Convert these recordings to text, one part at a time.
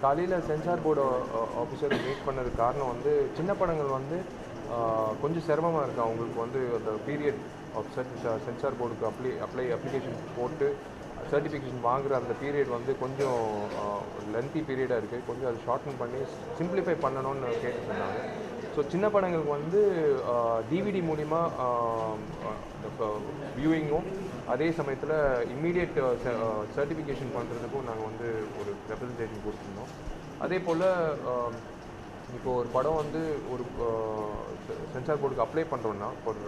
காலையில் censor board officer meet பண்ணதுக்கு காரணம் வந்து சின்ன படங்கள் வந்து கொஞ்சம் சிரமமாக இருக்குது அவங்களுக்கு வந்து அந்த பீரியட் ஆஃப் சென்சார் போர்டுக்கு அப்ளை அப்ளை அப்ளிகேஷன் போட்டு சர்டிஃபிகேஷன் வாங்குகிற அந்த பீரியட் வந்து கொஞ்சம் லென்த்தி பீரியடாக இருக்குது கொஞ்சம் அது ஷார்ட்டன் பண்ணி சிம்பிளிஃபை பண்ணணும்னு கேட்டுருந்தாங்க ஸோ சின்ன படங்களுக்கு வந்து டிவிடி மூலிமா வியூவிங்கும் அதே சமயத்தில் இம்மீடியட் சர்டிஃபிகேஷன் பண்ணுறதுக்கும் நாங்கள் வந்து ஒரு ரெப்ரசன்டேஷன் கொடுத்துருந்தோம். அதே போல் இப்போது ஒரு படம் வந்து ஒரு சென்சார் போர்டுக்கு அப்ளை பண்ணுறோன்னா ஒரு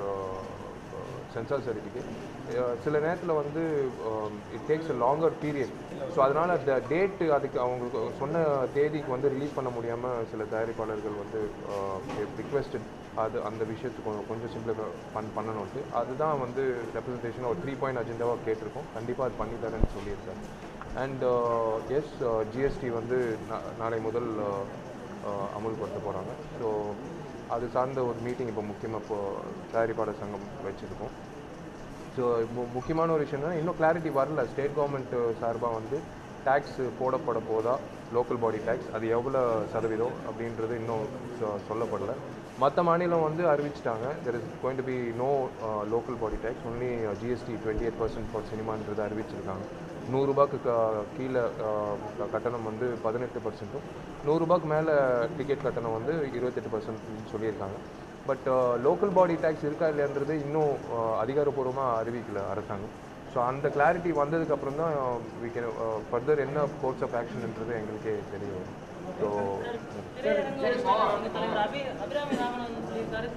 சென்சார் சர்டிஃபிகேட் சில நேரத்தில் வந்து it takes a longer period so அதனால் அந்த டேட்டு அதுக்கு அவங்களுக்கு சொன்ன தேதிக்கு வந்து ரிலீஸ் பண்ண முடியாமல் சில தயாரிப்பாளர்கள் வந்து ரிக்வெஸ்டட் அது அந்த விஷயத்துக்கு கொஞ்சம் கொஞ்சம் சிம்பிளாக பண் பண்ணணும்ட்டு அதுதான் வந்து ரெப்ரஸன்டேஷன் ஒரு த்ரீ பாயிண்ட் அஜெண்டாவாக கேட்டிருக்கோம். கண்டிப்பாக அது பண்ணி தரேன்னு சொல்லியிருக்காரு அண்ட் எஸ் ஜிஎஸ்டி வந்து நா- நாளை முதல் uh, அமுல்படுத்த போகிறாங்க ஸோ அது சார்ந்த ஒரு மீட்டிங் இப்போ முக்கியமாக இப்போ தயாரிப்பாளர் சங்கம் வச்சுருக்கோம். ஸோ இப்போ முக்கியமான ஒரு விஷயம் என்னன்னா இன்னும் கிளாரிட்டி வரல. ஸ்டேட் கவர்மெண்ட் சார்பாக வந்து டேக்ஸ் போடப்பட போதா? லோக்கல் பாடி டேக்ஸ் அது எவ்வளோ சதவீதம் அப்படின்றது இன்னும் சொ- சொல்லப்படல. மற்ற மாநிலம் வந்து அறிவிச்சிட்டாங்க. There is going to be no local body tax only GST twenty eight percent for சினிமான்றது அறிவிச்சிருக்காங்க. நூறுரூபாக்கு க கீழே கட்டணம் வந்து பதினெட்டு பர்சன்ட்டும் நூறுரூபாக்கு மேலே டிக்கெட் கட்டணம் வந்து இருபத்தெட்டு பர்சன்ட்னு சொல்லியிருக்காங்க. பட் லோக்கல் பாடி டேக்ஸ் இருக்கா இல்லைன்றது இன்னும் அதிகாரப்பூர்வமாக அறிவிக்கல அரசாங்கம். ஸோ அந்த கிளாரிட்டி வந்ததுக்கப்புறம் தான் வி கேன் ஃபர்தர் என்ன கோர்ஸ் ஆஃப் ஆக்ஷன்ன்றது எங்களுக்கே தெரிய வரும். ஸோ வந்து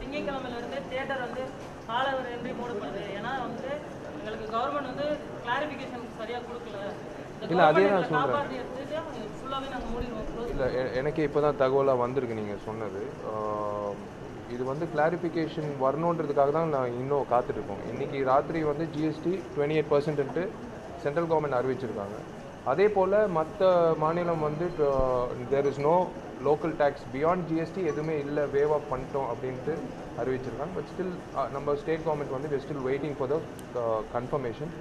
திங்கட்கிழமையில இருந்து வந்து என்று மூடப்படுது ஏன்னா வந்து எங்களுக்கு கவர்மெண்ட் வந்து கிளாரிஃபிகேஷன் சரியா கொடுக்கல. இல்ல, அதே நான் close இல்லை எனக்கே இப்போ தான் தகவலாக வந்திருக்கு நீங்கள் சொன்னது. இது வந்து கிளாரிஃபிகேஷன் வரணுன்றதுக்காக தான் நான் இன்னும் காத்துட்ருக்கோம். இன்றைக்கி ராத்திரி வந்து GST twenty eight percent central government அறிவிச்சிருக்காங்க. அதே போல் மற்ற மாநிலம் வந்து there is no local tax beyond GST எதுவுமே இல்லை வேவ் ஆஃப் பண்ணிட்டோம் அப்படின்ட்டு அறிவிச்சிருக்காங்க. பட் ஸ்டில் நம்ம ஸ்டேட் கவர்மெண்ட் வந்து still waiting for the confirmation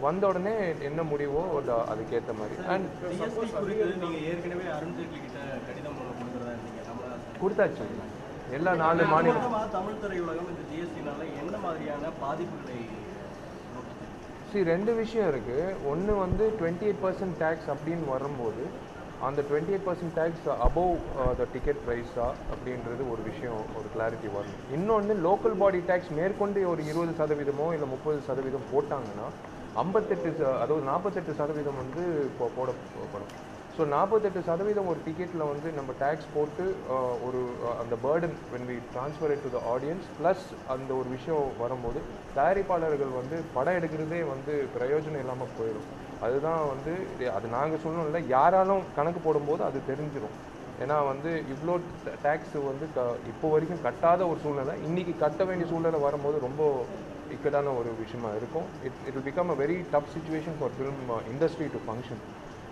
வந்த உடனே என்ன முடிவோ அது- அதுக்கேற்ற மாதிரி. அண்ட் ஜிஎஸ்டி குறித்து நீங்க ஏற்கனவே அருண்ஜேட்லி கிட்ட கடிதம் ஒன்று கொடுக்குறதா இருந்தீங்க நம்ம கொடுத்தாச்சு. எல்லா நாலு மாநிலம் தமிழ் திரையுலகம் இந்த ஜிஎஸ்டினால என்ன மாதிரியான பாதிப்புகளை நோக்கி see ரெண்டு விஷயம் இருக்குது ஒன்று வந்து டுவெண்ட்டி எயிட் பர்சன்ட் டேக்ஸ் அப்படின்னு வரும்போது அந்த twenty eight percent tax above the ticket ப்ரைஸா அப்படின்றது ஒரு விஷயம் ஒரு கிளாரிட்டி வரணும் இன்னொன்று லோக்கல் பாடி டேக்ஸ் மேற்கொண்டு ஒரு இருபது சதவீதமோ இல்லை முப்பது சதவீதம் போட்டாங்கன்னா ஐம்பத்தெட்டு ச- அதாவது நாற்பத்தெட்டு சதவீதம் வந்து இப்போ போடப்படும். ஸோ நாற்பத்தெட்டு சதவீதம் ஒரு டிக்கெட்டில் வந்து நம்ம டேக்ஸ் போட்டு uh, ஒரு uh, அந்த burden when we transfer to the audience plus அந்த ஒரு விஷயம் வரும்போது தயாரிப்பாளர்கள் வந்து படம் எடுக்கிறதே வந்து பிரயோஜனம் இல்லாமல் போயிடும். அதுதான் வந்து இது- அது நாங்கள் சொல்லணும்ல யாராலும் கணக்கு போடும்போது அது தெரிஞ்சிடும் ஏன்னா வந்து இவ்வளோ டேக்ஸ் வந்து க இப்போ வரைக்கும் கட்டாத ஒரு சூழ்நிலை. இன்றைக்கி கட்ட வேண்டிய சூழ்நிலை வரும்போது ரொம்ப இக்கட்டான ஒரு விஷயமா இருக்கும். It it become a very tough situation for film industry to function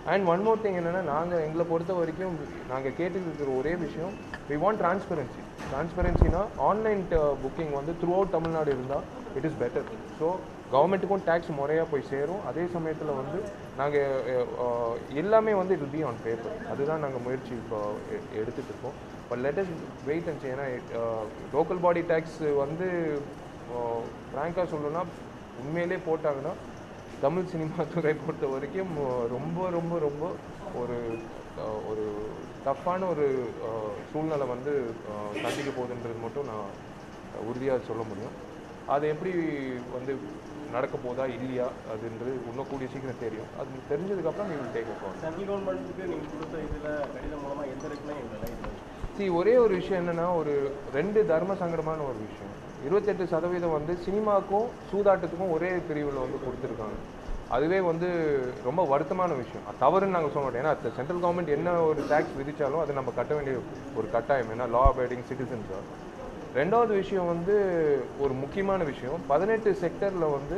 and one more thing என்னென்னா நாங்கள் எங்களை பொறுத்த வரைக்கும் நாங்கள் கேட்டுட்டு இருக்கிற ஒரே விஷயம் வி வாண்ட் டிரான்ஸ்பரன்சி டிரான்ஸ்பரன்சினா ஆன்லைன் புக்கிங் வந்து த்ரூ அவுட் தமிழ்நாடு இருந்தால் இட் இஸ் பெட்டர் ஸோ கவர்மெண்ட்டுக்கும் டேக்ஸ் முறையாக போய் சேரும். அதே சமயத்தில் வந்து நாங்கள் எல்லாமே வந்து இட் பி ஆன் பேப்பர் அதுதான் நாங்கள் முயற்சி இப்போ எ- இருக்கோம். பட் லெட்டஸ் வெயிட் அண்ட் ஏன்னா லோக்கல் பாடி டேக்ஸ் வந்து ஃப்ராங்காக சொல்லணும்னா உண்மையிலே போட்டாங்கன்னா தமிழ் சினிமா துறை பொறுத்த வரைக்கும் ரொம்ப ரொம்ப ரொம்ப ஒரு ஒரு டஃப்பான ஒரு சூழ்நிலை வந்து சந்திக்க போகுதுன்றது மட்டும் நான் உறுதியாக சொல்ல முடியும். அது எப்படி வந்து நடக்க போதா இல்லையா அதுன்றது இன்னும் கூடிய சீக்கிரம் தெரியும். அது தெரிஞ்சதுக்கப்புறம் நீங்கள் டேக் அக்கௌண்ட் சென்ட்ரல் கவர்மெண்ட்டுக்கு நீங்க கொடுத்த இதுல கடிதம் மூலமா எந்த இல்லை see ஒரே ஒரு விஷயம் என்னன்னா ஒரு ரெண்டு தர்ம சங்கடமான ஒரு விஷயம். இருபத்தெட்டு சதவீதம் வந்து சினிமாக்கும் சூதாட்டத்துக்கும் ஒரே பிரிவில் வந்து கொடுத்துருக்காங்க. அதுவே வந்து ரொம்ப வருத்தமான விஷயம். தவறுன்னு நாங்கள் சொல்ல மாட்டோம். ஏன்னா சென்ட்ரல் கவர்மெண்ட் என்ன ஒரு டேக்ஸ் விதிச்சாலும் அதை நம்ம கட்ட வேண்டிய ஒரு கட்டாயம். ஏன்னா லா அபைடிங் சிட்டிசன்ஸ் ரெண்டாவது விஷயம் வந்து ஒரு முக்கியமான விஷயம். பதினெட்டு செக்டரில் வந்து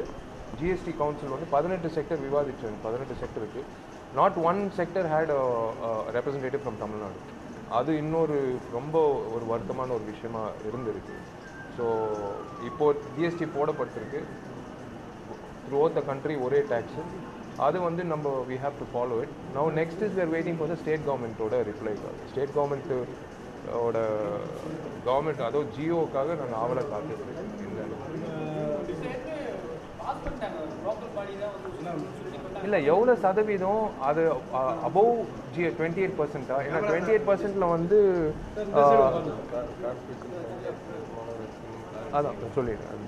ஜிஎஸ்டி கவுன்சில் வந்து பதினெட்டு செக்டர் விவாதிச்சாங்க பதினெட்டு செக்டருக்கு not one sector had representative from Tamil Nadu அது இன்னொரு ரொம்ப ஒரு வருத்தமான ஒரு விஷயமா இருந்திருக்கு. ஸோ இப்போ ஜிஎஸ்டி போடப்பட்டிருக்கு. த்ரூ த கண்ட்ரி ஒரே டேக்ஸு அது வந்து நம்ம we have to follow it now next is where waiting for the state கவர்மெண்ட்டோட ரிப்ளை ஸ்டேட் கவர்மெண்ட்டோட கவர்மெண்ட் அதோ ஜியோக்காக நாங்கள் ஆவலை இந்த இல்லை எவ்வளோ சதவீதம் அது அபவ் ஜி டுவெண்ட்டி எயிட் பர்சன்ட்டா ஏன்னா டுவெண்ட்டி எயிட் பர்சன்ட்டில் வந்து அதான் சொல்லிடுறேன்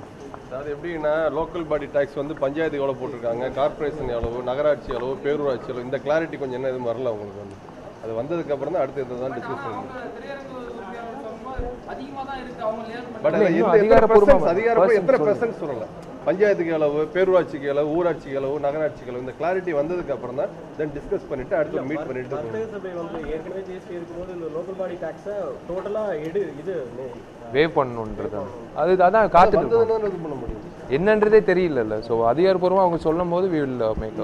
அது. எப்படின்னா லோக்கல் பாடி டாக்ஸ் வந்து பஞ்சாயத்து எவ்வளோ போட்டிருக்காங்க கார்ப்பரேஷன் எவ்வளவு நகராட்சி எவ்வளவு பேரூராட்சி எவ்வளவு இந்த கிளாரிட்டி கொஞ்சம் என்ன எதுவும் வரல உங்களுக்கு வந்து. அது வந்ததுக்கு அப்புறம் தான் அடுத்து இதை தான் டிஸ்கஸ் பண்ணணும். பட் அதிகாரப்பூர்வமா எத்தனை பெர்சன்ட் சொல்லல பஞ்சாயத்துக்கு எவ்வளவு பேரூராட்சிக்கு எவ்வளவு ஊராட்சிக்கு எவ்வளவு நகராட்சிக்கு எவ்வளவு இந்த கிளாரிட்டி வந்ததுக்கு அப்புறம் தான் தென் டிஸ்கஸ் பண்ணிட்டு அடுத்து மீட் பண்ணிட்டு போகணும். வர்த்தக சபை வந்து ஏற்கனவே ஜிஎஸ்டி இருக்கும்போது இந்த லோக்கல் பாடி டாக்ஸை டோட்டலாக எடு இது வேவ் பண்ணணுன்றது. அது அதான் இது பண்ண முடியும்? என்னன்றதே தெரியலல்ல. ஸோ அதிகாரப்பூர்வமாக அவங்க சொல்லும் போது வி வில் மேக்